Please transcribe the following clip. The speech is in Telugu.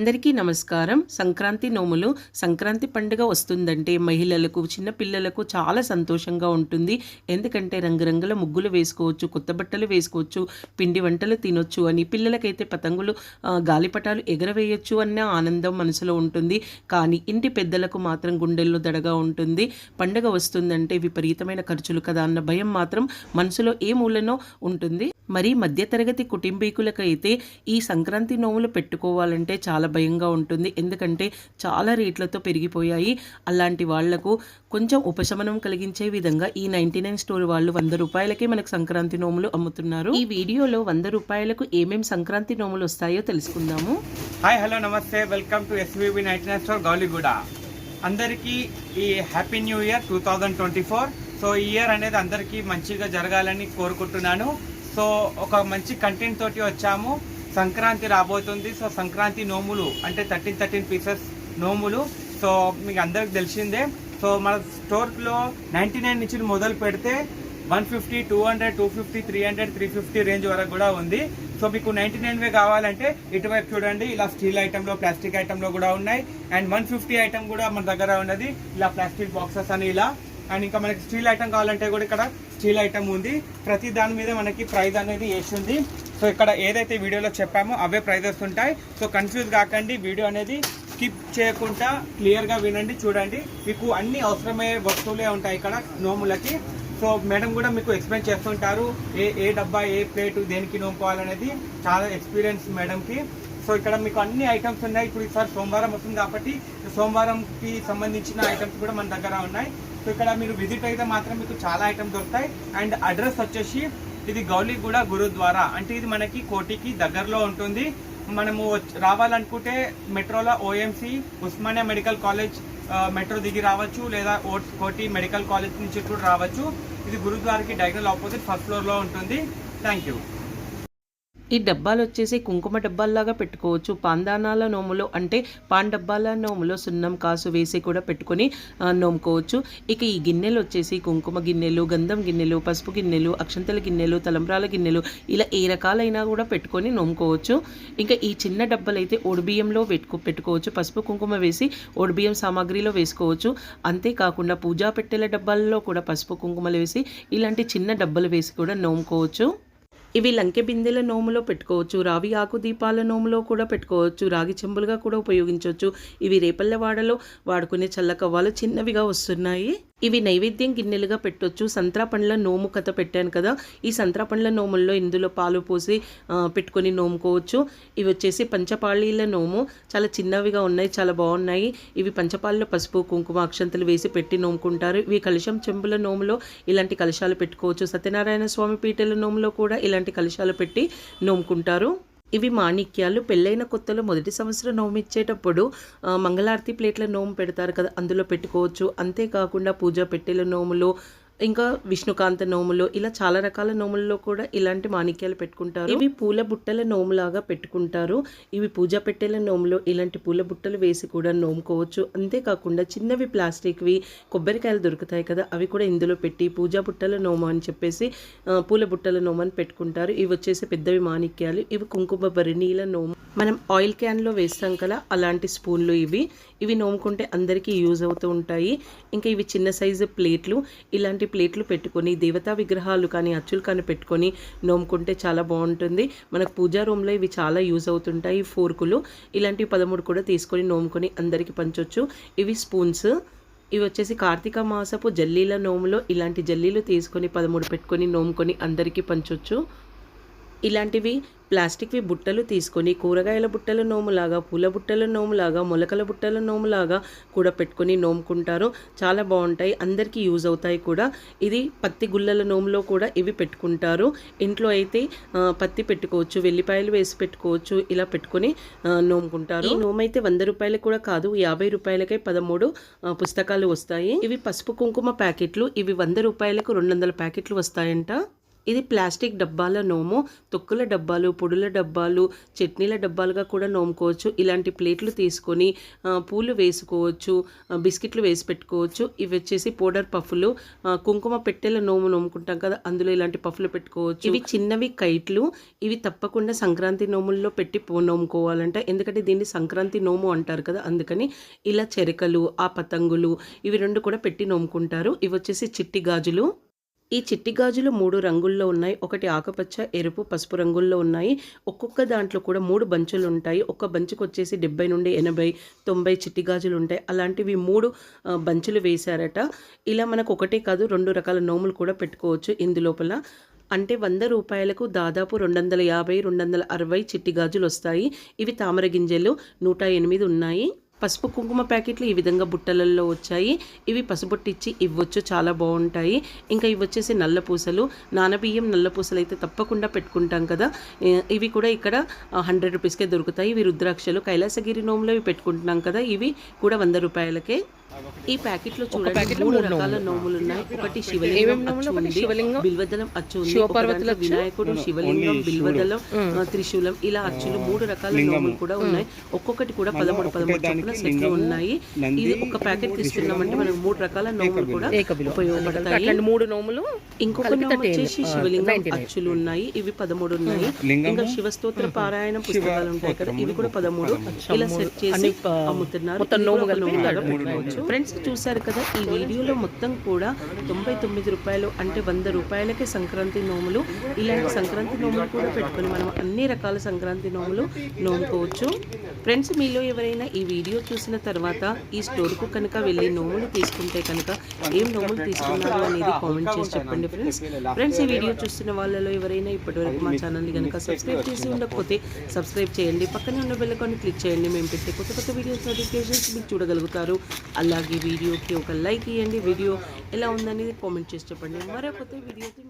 అందరికీ నమస్కారం. సంక్రాంతి నోములు సంక్రాంతి పండుగ వస్తుందంటే మహిళలకు చిన్న పిల్లలకు చాలా సంతోషంగా ఉంటుంది. ఎందుకంటే రంగురంగుల ముగ్గులు వేసుకోవచ్చు కొత్త బట్టలు వేసుకోవచ్చు పిండి వంటలు తినొచ్చు అని పిల్లలకైతే పతంగులు గాలిపటాలు ఎగరవేయొచ్చు అన్న ఆనందం మనసులో ఉంటుంది. కానీ ఇంటి పెద్దలకు మాత్రం గుండెల్లో దడగా ఉంటుంది. పండుగ వస్తుందంటే విపరీతమైన ఖర్చులు కదా అన్న భయం మాత్రం మనసులో ఏ మూలనో ఉంటుంది. మరి మధ్యతరగతి కుటుంబీకులకైతే ఈ సంక్రాంతి నోములు పెట్టుకోవాలంటే చాలా భయంగా ఉంటుంది. ఎందుకంటే చాలా రేట్లతో పెరిగిపోయాయి. అలాంటి వాళ్ళకు కొంచెం ఉపశమనం కలిగించే విధంగా ఈ నైన్టీ నైన్ స్టోర్ వాళ్ళు వంద రూపాయలకే మనకు సంక్రాంతి నోములు అమ్ముతున్నారు. ఈ వీడియోలో వంద రూపాయలకు ఏమేం సంక్రాంతి నోములు వస్తాయో తెలుసుకుందాము. హాయ్ హలో నమస్తే. Welcome to SVB night nine store Gowliguda. అందరికీ ఈ happy new year two thousand twenty four. So ఈ ఇయర్ అనేది అందరికీ మంచిగా జరగాలని కోరుకుంటున్నాను. సో ఒక మంచి కంటెంట్ తోటి వచ్చాము. సంక్రాంతి రాబోతుంది. సో సంక్రాంతి నోములు అంటే థర్టీన్ థర్టీన్ పీసెస్ నోములు. సో మీకు అందరికి తెలిసిందే. సో మన స్టోర్లో నైంటీ నైన్ నుంచి మొదలు పెడితే one fifty two hundred two fifty three hundred three fifty range వరకు కూడా ఉంది. సో మీకు నైన్టీ నైన్వే కావాలంటే ఇటువైపు చూడండి. ఇలా స్టీల్ ఐటెంలో ప్లాస్టిక్ ఐటెంలో కూడా ఉన్నాయి. అండ్ వన్ ఫిఫ్టీ ఐటెం కూడా మన దగ్గర ఉన్నది. ఇలా ప్లాస్టిక్ బాక్సెస్ అని ఇలా. అండ్ ఇంకా మనకి స్టీల్ ఐటెం కావాలంటే కూడా ఇక్కడ స్టీల్ ఐటెం ఉంది. ప్రతి దాని మీద మనకి ప్రైస్ అనేది వేసింది సో ఇక్కడ ఏదైతే వీడియోలో చెప్పామో అవే ప్రైజెస్ ఉంటాయి. సో కన్ఫ్యూజ్ కాకండి వీడియో అనేది స్కిప్ చేయకుండా క్లియర్గా వినండి చూడండి. మీకు అన్ని అవసరమయ్యే వస్తువులే ఉంటాయి ఇక్కడ నోములకి. సో మేడం కూడా మీకు ఎక్స్ప్లెయిన్ చేస్తుంటారు ఏ ఏ డబ్బా ఏ ప్లేట్ దేనికి నోముకోవాలనేది. చాలా ఎక్స్పీరియన్స్ మేడంకి. సో ఇక్కడ మీకు అన్ని ఐటమ్స్ ఉన్నాయి. ఇప్పుడు ఈసారి సోమవారం వస్తుంది కాబట్టి సోమవారంకి సంబంధించిన ఐటమ్స్ కూడా మన దగ్గర ఉన్నాయి. సో ఇక్కడ మీరు విజిట్ అయితే మాత్రం మీకు చాలా ఐటమ్స్ దొరుకుతాయి. అండ్ అడ్రస్ వచ్చేసి ఇది గౌలిగూడ గురుద్వారా. అంటే ఇది మనకి కోటికి దగ్గరలో ఉంటుంది. మనము వచ్చి- రావాలనుకుంటే మెట్రోలో OMC Osmania medical college metro దిగి రావచ్చు లేదా ఓట్స్ కోటి మెడికల్ కాలేజ్ నుంచి కూడా రావచ్చు. ఇది గురుద్వారాకి డైగనల్ ఆపోజిట్ ఫస్ట్ ఫ్లోర్లో ఉంటుంది. థ్యాంక్ యూ ఈ డబ్బాలు వచ్చేసి కుంకుమ డబ్బాల్లాగా పెట్టుకోవచ్చు. పాందానాల నోములో అంటే పాన్ డబ్బాల నోములో సున్నం కాసు వేసి కూడా పెట్టుకొని నోముకోవచ్చు. ఇక ఈ గిన్నెలు వచ్చేసి కుంకుమ గిన్నెలు గంధం గిన్నెలు పసుపు గిన్నెలు అక్షంతల గిన్నెలు తలంబ్రాల గిన్నెలు ఇలా ఏ రకాలైనా కూడా పెట్టుకొని నోముకోవచ్చు. ఇంకా ఈ చిన్న డబ్బాలు అయితే ఒడిబియ్యంలో పెట్టుకో పెట్టుకోవచ్చు. పసుపు కుంకుమ వేసి ఒడిబియ్యం సామాగ్రిలో వేసుకోవచ్చు. అంతేకాకుండా పూజా పెట్టెల డబ్బాల్లో కూడా పసుపు కుంకుమలు వేసి ఇలాంటి చిన్న డబ్బాలు వేసి కూడా నోముకోవచ్చు. ఇవి లంకె బిందెల నోములో పెట్టుకోవచ్చు రావి ఆకు దీపాల నోములో కూడా పెట్టుకోవచ్చు రాగి చెంబులుగా కూడా ఉపయోగించవచ్చు. ఇవి రేపల్లెవాడలో వాడుకునే చల్లకవ్వాలు చిన్నవిగా వస్తున్నాయి. ఇవి నైవేద్యం గిన్నెలుగా పెట్టొచ్చు. సంత్రా పండ్ల నోము కథ పెట్టాను కదా. ఈ సంత్రా పండ్ల నోముల్లో ఇందులో పాలు పోసి పెట్టుకొని నోముకోవచ్చు. ఇవి వచ్చేసి పంచపాళీల నోము. చాలా చిన్నవిగా ఉన్నాయి చాలా బాగున్నాయి. ఇవి పంచపాళ్ళలో పసుపు కుంకుమ అక్షంతలు వేసి పెట్టి నోముకుంటారు. ఇవి కలుషం చెంబుల నోములో ఇలాంటి కలశాలు పెట్టుకోవచ్చు. సత్యనారాయణ స్వామి పీటల నోములో కూడా ఇలాంటి కలశాలు పెట్టి నోముకుంటారు. ఇవి మాణిక్యాలు. పెళ్ళైన కొత్తలో మొదటి సంవత్సరం నోము ఇచ్చేటప్పుడు మంగళారతి ప్లేట్ల నోము పెడతారు కదా అందులో పెట్టుకోవచ్చు. అంతేకాకుండా పూజ పెట్టెల నోములు ఇంకా విష్ణుకాంత నోములు ఇలా చాలా రకాల నోముల్లో కూడా ఇలాంటి మాణిక్యాలు పెట్టుకుంటారు. ఇవి పూల బుట్టల నోములాగా పెట్టుకుంటారు. ఇవి పూజ పెట్టెల నోములో ఇలాంటి పూల బుట్టలు వేసి కూడా నోముకోవచ్చు. అంతేకాకుండా చిన్నవి ప్లాస్టిక్వి కొబ్బరికాయలు దొరుకుతాయి కదా అవి కూడా ఇందులో పెట్టి పూజా బుట్టల నోము అని చెప్పేసి పూల బుట్టల నోము అని పెట్టుకుంటారు. ఇవి వచ్చేసి పెద్దవి మాణిక్యాలు. ఇవి కుంకుమ భరణీల నోము మనం ఆయిల్ క్యాన్లో వేస్తాం కదా అలాంటి స్పూన్లు ఇవి. ఇవి నోముకుంటే అందరికీ యూజ్ అవుతూ ఉంటాయి. ఇంకా ఇవి చిన్న సైజు ప్లేట్లు. ఇలాంటి ప్లేట్లు పెట్టుకొని దేవతా విగ్రహాలు కానీ అచ్చులు కానీ పెట్టుకొని నోముకుంటే చాలా బాగుంటుంది. మనకు పూజా రూమ్లో ఇవి చాలా యూజ్ అవుతుంటాయి ఫోర్కులు. ఇలాంటి పదమూడు కూడా తీసుకొని నోముకొని అందరికీ పంచొచ్చు. ఇవి స్పూన్స్. ఇవి వచ్చేసి కార్తీక మాసపు జల్లీల నోములో ఇలాంటి జల్లీలు తీసుకొని పదమూడు పెట్టుకొని నోముకొని అందరికీ పంచవచ్చు ఇలాంటివి ప్లాస్టిక్వి బుట్టలు తీసుకొని కూరగాయల బుట్టల నోములాగా పూల బుట్టల నోములాగా మొలకల బుట్టల నోములాగా కూడా పెట్టుకొని నోముకుంటారు. చాలా బాగుంటాయి. అందరికీ యూజ్ అవుతాయి కూడా. ఇది పత్తి గుల్లల నోములో కూడా ఇవి పెట్టుకుంటారు. ఇంట్లో అయితే పత్తి పెట్టుకోవచ్చు వెల్లిపాయలు వేసి పెట్టుకోవచ్చు ఇలా పెట్టుకొని నోముకుంటారు. ఈ నోము అయితే వంద రూపాయలు కూడా కాదు యాభై రూపాయలకే పదమూడు పుస్తకాలు వస్తాయి. ఇవి పసుపు కుంకుమ ప్యాకెట్లు. ఇవి వంద రూపాయలకు రెండు వందల ప్యాకెట్లు వస్తాయంట. ఇది ప్లాస్టిక్ డబ్బాల నోము. తొక్కుల డబ్బాలు పొడుల డబ్బాలు చట్నీల డబ్బాలుగా కూడా నోముకోవచ్చు. ఇలాంటి ప్లేట్లు తీసుకొని పూలు వేసుకోవచ్చు బిస్కెట్లు వేసి పెట్టుకోవచ్చు. ఇవి వచ్చేసి పౌడర్ పఫ్లు. కుంకుమ పెట్టెల నోము నోముకుంటాం కదా అందులో ఇలాంటి పఫ్లు పెట్టుకోవచ్చు. ఇవి చిన్నవి కైట్లు. ఇవి తప్పకుండా సంక్రాంతి నోముల్లో పెట్టి నోముకోవాలంట. ఎందుకంటే దీన్ని సంక్రాంతి నోము అంటారు కదా అందుకని ఇలా చెరకలు ఆ పతంగులు ఇవి రెండు కూడా పెట్టి నోముకుంటారు. ఇవి వచ్చేసి చిట్టి గాజులు. ఈ చిట్టి గాజులు మూడు రంగుల్లో ఉన్నాయి. ఒకటి ఆకుపచ్చ ఎరుపు పసుపు రంగుల్లో ఉన్నాయి. ఒక్కొక్క దాంట్లో కూడా మూడు బంచులు ఉంటాయి. ఒక్క బంచుకు వచ్చేసి డెబ్బై నుండి ఎనభై తొంభై చిట్టి గాజులు ఉంటాయి. అలాంటివి మూడు బంచులు వేశారట. ఇలా మనకు ఒకటే కాదు రెండు రకాల నోములు కూడా పెట్టుకోవచ్చు ఇందులోపల అంటే వంద రూపాయలకు దాదాపు రెండు వందల యాభై రెండు వందల అరవై చిట్టి గాజులు వస్తాయి. ఇవి తామర గింజలు నూట ఎనిమిది ఉన్నాయి. పసుపు కుంకుమ ప్యాకెట్లు ఈ విధంగా బుట్టలలో వచ్చాయి. ఇవి పసుబొట్టిచ్చి ఇవ్వచ్చు చాలా బాగుంటాయి. ఇంకా ఇవి వచ్చేసి నల్ల పూసలు. నానబియ్యం నల్ల పూసలు అయితే తప్పకుండా పెట్టుకుంటాం కదా. ఇవి కూడా ఇక్కడ హండ్రెడ్ రూపీస్కే దొరుకుతాయి. ఇవి రుద్రాక్షలు కైలాసగిరి నోములో ఇవి పెట్టుకుంటున్నాం కదా. ఇవి కూడా వంద రూపాయలకే ఈ ప్యాకెట్లో చూడండి మూడు రకాల నోములు ఉన్నాయి. ఒకటి శివలింగం బిల్వదలం అచ్చు వినాయకుడు శివలింగం బిల్వదలం త్రిశూలం ఇలా అచ్చులు మూడు రకాల నోములు కూడా ఉన్నాయి. ఒక్కొక్కటి కూడా పదమూడు పదమూడు చొప్పున సెట్లు ఉన్నాయి. ఇది ఒక ప్యాకెట్ తీసుకున్నామంటే మనకు మూడు రకాల నోములు కూడా ఉపయోగపడతాయి. మూడు నోములు ఇంకొక నోము వచ్చేసి శివలింగం అచ్చులు ఉన్నాయి. ఇవి పదమూడు ఉన్నాయి. ఇంకా శివస్తోత్ర పారాయణ పుస్తకాలు ఉంటాయి కదా ఇవి కూడా పదమూడు. ఇలా సెట్ చేసి అమ్ముతున్నారు. నోము ఫ్రెండ్స్ చూసారు కదా ఈ వీడియోలో మొత్తం కూడా తొంభై తొమ్మిది రూపాయలు అంటే వంద రూపాయలకి సంక్రాంతి నోములు. ఇలాంటి సంక్రాంతి నోములు కూడా పెట్టుకొని మనం అన్ని రకాల సంక్రాంతి నోములు నోముకోవచ్చు. ఫ్రెండ్స్ మీలో ఎవరైనా ఈ వీడియో చూసిన తర్వాత ఈ స్టోర్కు కనుక వెళ్ళి నోములు తీసుకుంటే కనుక ఏం నోములు తీసుకున్నారు అనేది కామెంట్ చేసి చెప్పండి ఫ్రెండ్స్. ఫ్రెండ్స్ ఈ వీడియో చూస్తున్న వాళ్ళలో ఎవరైనా ఇప్పటివరకు మా ఛానల్ని కనుక సబ్స్క్రైబ్ చేసి ఉండకపోతే సబ్స్క్రైబ్ చేయండి. పక్కనే ఉన్న బెల్లకాన్ని క్లిక్ చేయండి. మేము పెట్టే కొత్త కొత్త వీడియోస్ నోటిఫికేషన్స్ మీకు చూడగలుగుతారు. అలాగే వీడియోకి ఒక లైక్ ఇవ్వండి వీడియో ఎలా ఉందనేది కామెంట్ చేసి చెప్పండి. మరో కొత్త వీడియోతో